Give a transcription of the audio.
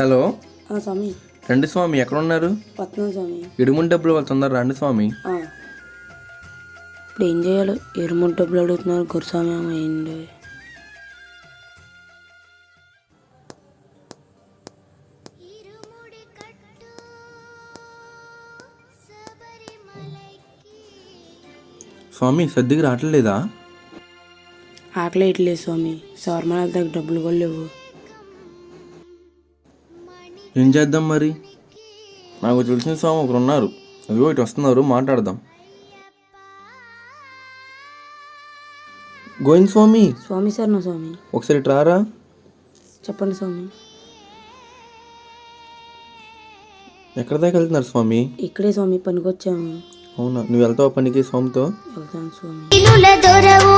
Hello. స్వామి. రండి స్వామి ఎక్కడ ఉన్నారు వస్తున్నాను స్వామి. ఇడుముంటి డబ్బులు వెళ్తున్నారు రండి స్వామి. ఆ. ఇప్పుడు ఏం చేయాలి? ఎరుముడు డబ్బులు అడుగుతున్నారు గురుస్వామి ఏంటి ఇరుముడి శబరిమలైకి. స్వామి సర్దికి రావట్లేదా? ఆకలి వేయట్లేదు స్వామి. శవర్మల దగ్గర డబ్బులు కూడా లేవు. ఏం చేద్దాం మరి? నాకు తెలిసిన స్వామి ఒకరు ఉన్నారు. అదిగో ఇటు వస్తున్నారు మాట్లాడదాం. గోవింద్ స్వామి. స్వామి సార్ నా స్వామి. ఒకసారి ఇటు రారా? చెప్పండి స్వామి. ఎక్కడ దాకా వెళ్తున్నారు స్వామి? ఇక్కడే స్వామి పనికి వచ్చాము అవునా? నువ్వు వెళ్తావా పనికి స్వామితో? వెళ్తాను స్వామి. ఇనుల దొరవు